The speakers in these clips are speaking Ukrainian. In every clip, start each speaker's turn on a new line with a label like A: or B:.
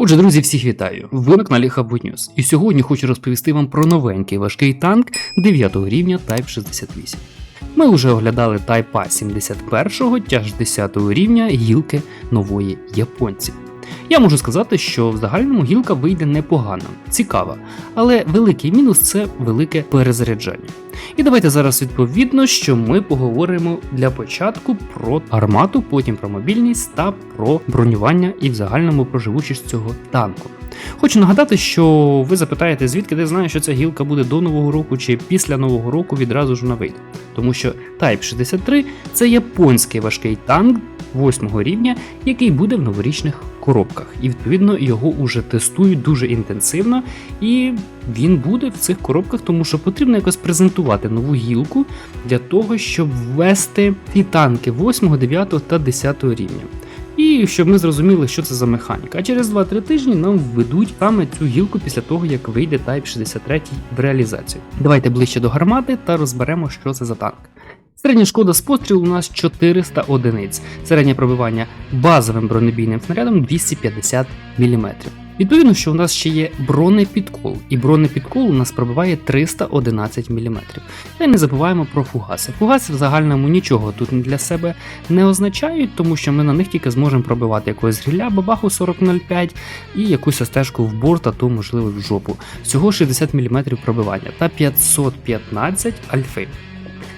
A: Отже, друзі, всіх вітаю! Ви на каналі News. І сьогодні хочу розповісти вам про новенький важкий танк 9 рівня Type 68. Ми вже оглядали Тайпа 71 тяж 10 рівня гілки нової японці. Я можу сказати, що в загальному гілка вийде непогано, цікава, але великий мінус це велике перезаряджання. І давайте зараз відповідно, що ми поговоримо для початку про армату, потім про мобільність та про бронювання і в загальному про живучість цього танку. Хочу нагадати, що ви запитаєте, звідки ти знаєш, що ця гілка буде до нового року чи після нового року відразу ж вона вийде. Тому що Type 63 це японський важкий танк 8 рівня, який буде в новорічних коробках. І відповідно його уже тестують дуже інтенсивно, і він буде в цих коробках, тому що потрібно якось презентувати нову гілку для того, щоб ввести ці танки 8, 9 та 10 рівня. І щоб ми зрозуміли, що це за механіка. А через 2-3 тижні нам введуть саме цю гілку після того, як вийде Type 63 в реалізацію. Давайте ближче до гармати та розберемо, що це за танк. Середня шкода з пострілу у нас 400 одиниць, середнє пробивання базовим бронебійним снарядом 250 мм. Відповідно, що у нас ще є бронепідкол, і бронепідкол у нас пробиває 311 мм. Та й не забуваємо про фугаси. Фугаси в загальному нічого тут для себе не означають, тому що ми на них тільки зможемо пробивати якогось гриля, бабаху 4005 і якусь стежку в борт, а то можливо в жопу. Всього 60 мм пробивання та 515 альфи.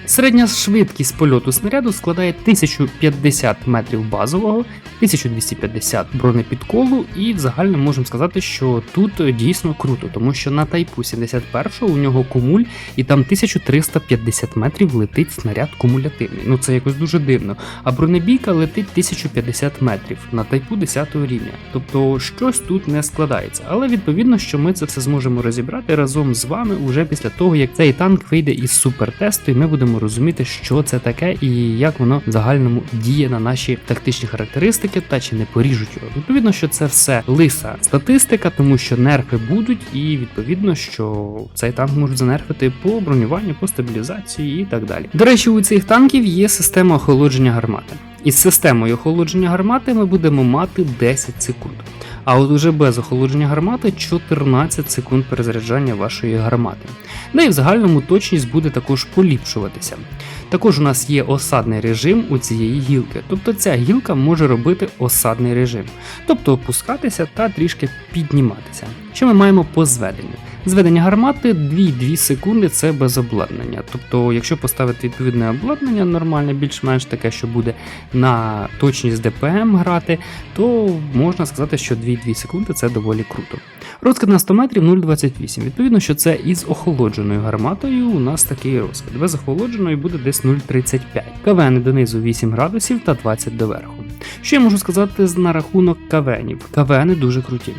A: Середня швидкість польоту снаряду складає 1050 метрів базового, 1250 бронепідколу, і в загальному можемо сказати, що тут дійсно круто, тому що на тайпу 71 у нього кумуль, і там 1350 метрів летить снаряд кумулятивний. Ну це якось дуже дивно. А бронебійка летить 1050 метрів на тайпу 10 рівня. Тобто щось тут не складається. Але відповідно, що ми це все зможемо розібрати разом з вами уже після того, як цей танк вийде із супертесту, і ми будемо розуміти, що це таке і як воно в загальному діє на наші тактичні характеристики та чи не поріжуть його. Відповідно, що це все лиса статистика, тому що нерфи будуть, і відповідно, що цей танк можуть занерфити по бронюванню, по стабілізації і так далі. До речі, у цих танків є система охолодження гармати. Із системою охолодження гармати ми будемо мати 10 секунд. А от уже без охолодження гармати 14 секунд перезаряджання вашої гармати. Да і в загальному точність буде також поліпшуватися. Також у нас є осадний режим у цієї гілки, тобто ця гілка може робити осадний режим, тобто опускатися та трішки підніматися. Що ми маємо по зведенню? Зведення гармати 2-2 секунди це без обладнання. Тобто, якщо поставити відповідне обладнання, нормальне, більш-менш таке, що буде на точність ДПМ грати, то можна сказати, що 2-2 секунди це доволі круто. Розкид на 100 метрів 0,28. Відповідно, що це із охолодженою гарматою у нас такий розкид. Без охолодженої буде десь 0,35. КВН донизу 8 градусів та 20 доверху. Що я можу сказати на рахунок КВНів? КВНи дуже круті.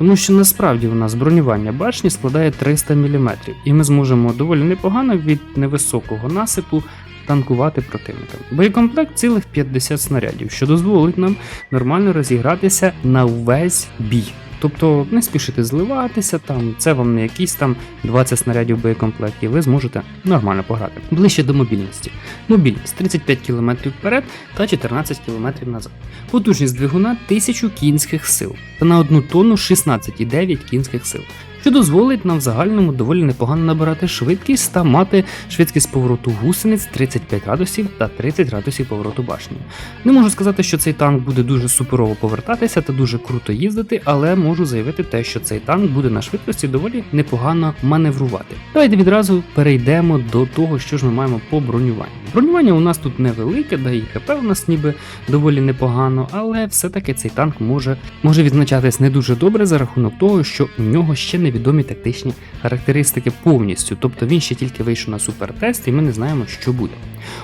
A: Тому що насправді у нас бронювання башні складає 300 мм, і ми зможемо доволі непогано від невисокого насипу танкувати противника. Боєкомплект цілих 50 снарядів, що дозволить нам нормально розігратися на весь бій. Тобто не спішите зливатися, там це вам не якісь там 20 снарядів боєкомплекті, ви зможете нормально пограти. Ближче до мобільності. Мобільність 35 км вперед та 14 км назад. Потужність двигуна 1000 кінських сил та на одну тонну 16,9 кінських сил. Що дозволить нам в загальному доволі непогано набирати швидкість та мати швидкість повороту гусениць 35 градусів та 30 градусів повороту башні. Не можу сказати, що цей танк буде дуже суперово повертатися та дуже круто їздити, але можу заявити те, що цей танк буде на швидкості доволі непогано маневрувати. Давайте відразу перейдемо до того, що ж ми маємо по бронюванню. Бронювання у нас тут невелике, да і ХП у нас ніби доволі непогано, але все-таки цей танк може, може відзначатись не дуже добре за рахунок того, що у нього ще невідомі тактичні характеристики повністю, тобто він ще тільки вийшов на супертест, і ми не знаємо, що буде.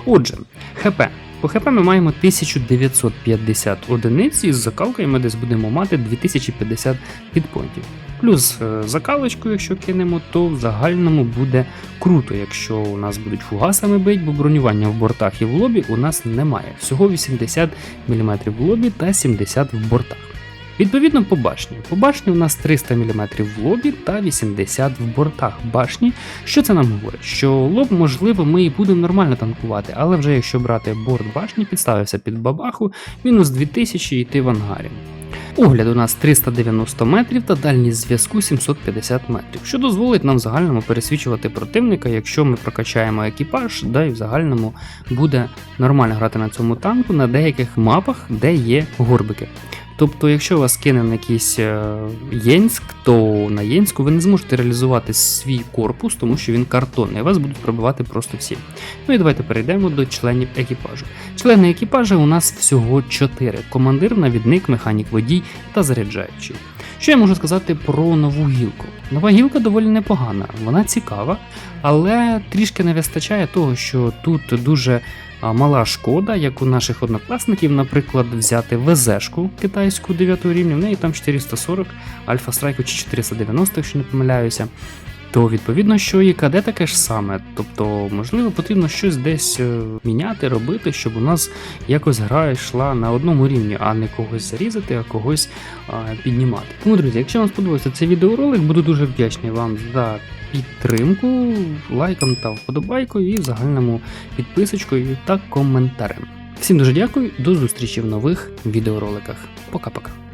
A: Отже, ХП. По ХП ми маємо 1950 одиниць, і з закалкою ми десь будемо мати 2050 підпонтів. Плюс е, закалочку, якщо кинемо, то в загальному буде круто, якщо у нас будуть фугасами бить, бо бронювання в бортах і в лобі у нас немає. Всього 80 мм в лобі та 70 в бортах. Відповідно, по башні. По башні у нас 300 мм в лобі та 80 в бортах башні. Що це нам говорить? Що лоб, можливо, ми і будемо нормально танкувати, але вже якщо брати борт башні, підставився під бабаху, мінус 2000 і йти в ангарі. Огляд у нас 390 метрів та дальність зв'язку 750 метрів, що дозволить нам в загальному пересвічувати противника, якщо ми прокачаємо екіпаж, да і в загальному буде нормально грати на цьому танку на деяких мапах, де є горбики. Тобто, якщо вас кине на якийсь е, Єнськ, то на Єнську ви не зможете реалізувати свій корпус, тому що він картонний, вас будуть пробивати просто всі. Ну і давайте перейдемо до членів екіпажу. Члени екіпажу у нас всього 4: командир, навідник, механік водій та заряджаючий. Що я можу сказати про нову гілку? Нова гілка доволі непогана, вона цікава, але трішки не вистачає того, що тут дуже а, мала шкода, як у наших однокласників, наприклад, взяти ВЗшку китайську 9 рівня, в неї там 440, Альфа Страйку чи 490, якщо не помиляюся. То відповідно, що і КД таке ж саме. Тобто, можливо, потрібно щось десь е, міняти, робити, щоб у нас якось гра йшла на одному рівні, а не когось зарізати, а когось а, піднімати. Тому, друзі, якщо вам сподобався цей відеоролик, буду дуже вдячний вам за підтримку, лайком та вподобайкою і в загальному підписочкою та коментарем. Всім дуже дякую, до зустрічі в нових відеороликах. Пока-пока.